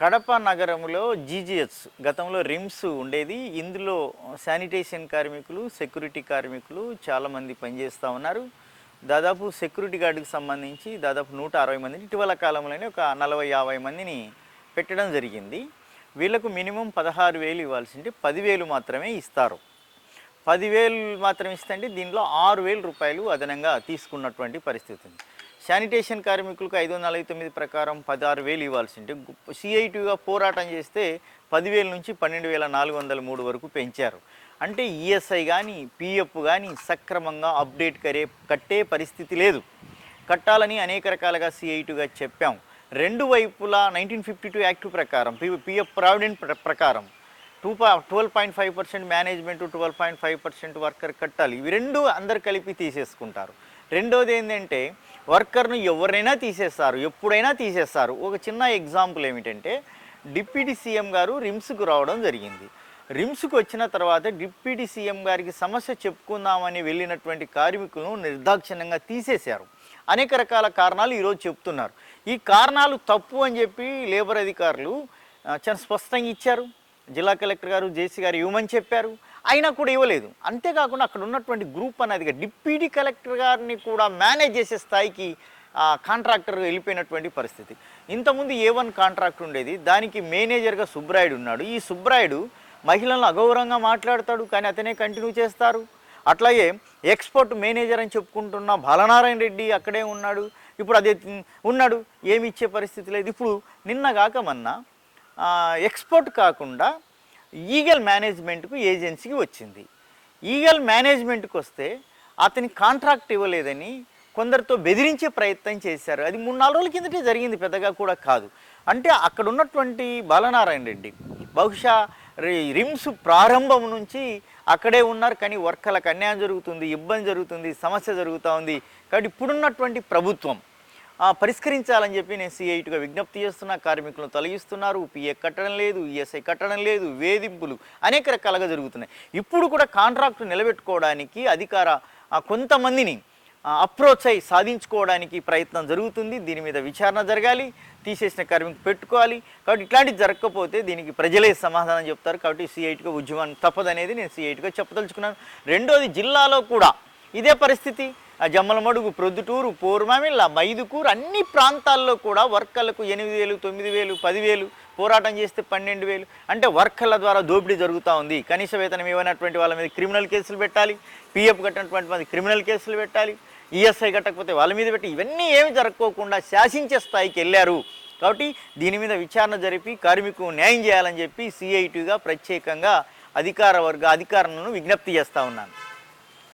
కడప నగరంలో జీజీహెచ్ గతంలో రిమ్స్ ఉండేది. ఇందులో శానిటేషన్ కార్మికులు సెక్యూరిటీ కార్మికులు చాలామంది పనిచేస్తూ ఉన్నారు. దాదాపు సెక్యూరిటీ గార్డుకి సంబంధించి దాదాపు నూట అరవై మందిని ఇటీవల కాలంలోనే ఒక నలభై యాభై మందిని పెట్టడం జరిగింది. వీళ్ళకు మినిమం పదహారు వేలు ఇవ్వాల్సింటే పదివేలు మాత్రమే ఇస్తారు. పదివేలు మాత్రం ఇస్తే దీనిలో ఆరు వేల రూపాయలు అదనంగా తీసుకున్నటువంటి పరిస్థితి ఉంది. శానిటేషన్ కార్మికులకు ఐదు వందల నలభై తొమ్మిది ప్రకారం పదహారు వేలు ఇవ్వాల్సింటే సిఐటిగా పోరాటం చేస్తే పదివేల నుంచి పన్నెండు వేల నాలుగు వందల మూడు వరకు పెంచారు. అంటే ఈఎస్ఐ కానీ పిఎఫ్ కానీ సక్రమంగా అప్డేట్ కరే కట్టే పరిస్థితి లేదు. కట్టాలని అనేక రకాలుగా సిఐటిగా చెప్పాం. రెండు వైపులా నైన్టీన్ ఫిఫ్టీ టూ యాక్ట్ ప్రకారం పిఎఫ్ ప్రావిడెంట్ ప్ర- ప్రకారం టూ పా twelve point five percent management twelve point five percent worker కట్టాలి. ఇవి రెండు అందరు కలిపి తీసేసుకుంటారు. రెండోది ఏంటంటే వర్కర్ను ఎవరైనా తీసేస్తారు ఎప్పుడైనా తీసేస్తారు. ఒక చిన్న ఎగ్జాంపుల్ ఏమిటంటే డిప్యూటీ సీఎం గారు రిమ్స్కు రావడం జరిగింది. రిమ్స్కు వచ్చిన తర్వాత డిప్యూటీ సీఎం గారికి సమస్య చెప్పుకుందామని వెళ్ళినటువంటి కార్మికులను నిర్దాక్షిణ్యంగా తీసేశారు. అనేక రకాల కారణాలు ఈరోజు చెప్తున్నారు. ఈ కారణాలు తప్పు అని చెప్పి లేబర్ అధికారులు చాలా స్పష్టంగా ఇచ్చారు. జిల్లా కలెక్టర్ గారు జేసీ గారు ఇవ్వమని చెప్పారు. అయినా కూడా ఇవ్వలేదు. అంతేకాకుండా అక్కడ ఉన్నటువంటి గ్రూప్ అనేది డిప్యూటీ కలెక్టర్ గారిని కూడా మేనేజ్ చేసే స్థాయికి కాంట్రాక్టర్ వెళ్ళిపోయినటువంటి పరిస్థితి. ఇంతకుముందు ఏ వన్ కాంట్రాక్ట్ ఉండేది? దానికి మేనేజర్గా సుబ్రాయుడు ఉన్నాడు. ఈ సుబ్రాయుడు మహిళలను అగౌరవంగా మాట్లాడతాడు కానీ అతనే కంటిన్యూ చేస్తారు. అట్లాగే ఎక్స్పోర్ట్ మేనేజర్ అని చెప్పుకుంటున్న బాలనారాయణ రెడ్డి అక్కడే ఉన్నాడు. ఇప్పుడు అదే ఉన్నాడు. ఏమి ఇచ్చే పరిస్థితి లేదు. ఇప్పుడు నిన్న కాక మొన్న ఎక్స్పోర్ట్ కాకుండా ఈగల్ మేనేజ్మెంట్కు ఏజెన్సీకి వచ్చింది. ఈగల్ మేనేజ్మెంట్కి వస్తే అతని కాంట్రాక్ట్ ఇవ్వలేదని కొందరితో బెదిరించే ప్రయత్నం చేశారు. అది మూడు నాలుగు రోజుల కిందటే జరిగింది పెద్దగా కూడా కాదు. అంటే అక్కడ ఉన్నటువంటి బాలనారాయణ రెడ్డి బహుశా రిమ్స్ ప్రారంభం నుంచి అక్కడే ఉన్నారు. కానీ వర్కలకు అన్యాయం జరుగుతుంది ఇబ్బంది జరుగుతుంది సమస్య జరుగుతూ ఉంది. కాబట్టి ఇప్పుడున్నటువంటి ప్రభుత్వం పరిష్కరించాలని చెప్పి నేను సిఐటిగా విజ్ఞప్తి చేస్తున్నా. కార్మికులను తొలగిస్తున్నారు. పిఏ కట్టడం లేదు ఈఎస్ఐ కట్టడం లేదు వేధింపులు అనేక రకాలుగా జరుగుతున్నాయి. ఇప్పుడు కూడా కాంట్రాక్టు నిలబెట్టుకోవడానికి అధికార కొంతమందిని అప్రోచ్ అయి సాధించుకోవడానికి ప్రయత్నం జరుగుతుంది. దీని మీద విచారణ జరగాలి తీసేసిన కార్మికులు పెట్టుకోవాలి. కాబట్టి ఇట్లాంటివి జరగకపోతే దీనికి ప్రజలే సమాధానం చెప్తారు. కాబట్టి సిఐటిగా ఉద్యమం తప్పదనేది నేను సిఐటిగా చెప్పదలుచుకున్నాను. రెండోది జిల్లాలో కూడా ఇదే పరిస్థితి. జమ్మలమడుగు ప్రొద్దుటూరు పోర్మామిళ్ళ మైదుకూరు అన్ని ప్రాంతాల్లో కూడా వర్కర్లకు ఎనిమిది వేలు తొమ్మిది వేలు పదివేలు పోరాటం చేస్తే పన్నెండు వేలు. అంటే వర్కర్ల ద్వారా దోపిడీ జరుగుతూ ఉంది. కనీస వేతనం ఇవ్వనటువంటి వాళ్ళ మీద క్రిమినల్ కేసులు పెట్టాలి పిఎఫ్ కట్టినటువంటి మంది క్రిమినల్ కేసులు పెట్టాలి ఈఎస్ఐ కట్టకపోతే వాళ్ళ మీద పెట్టి ఇవన్నీ ఏమి జరగకోకుండా శాసించే స్థాయికి వెళ్ళారు. కాబట్టి దీని మీద విచారణ జరిపి కార్మికులు న్యాయం చేయాలని చెప్పి సిఐటిగా ప్రత్యేకంగా అధికార వర్గ అధికారులను విజ్ఞప్తి చేస్తూ ఉన్నాను.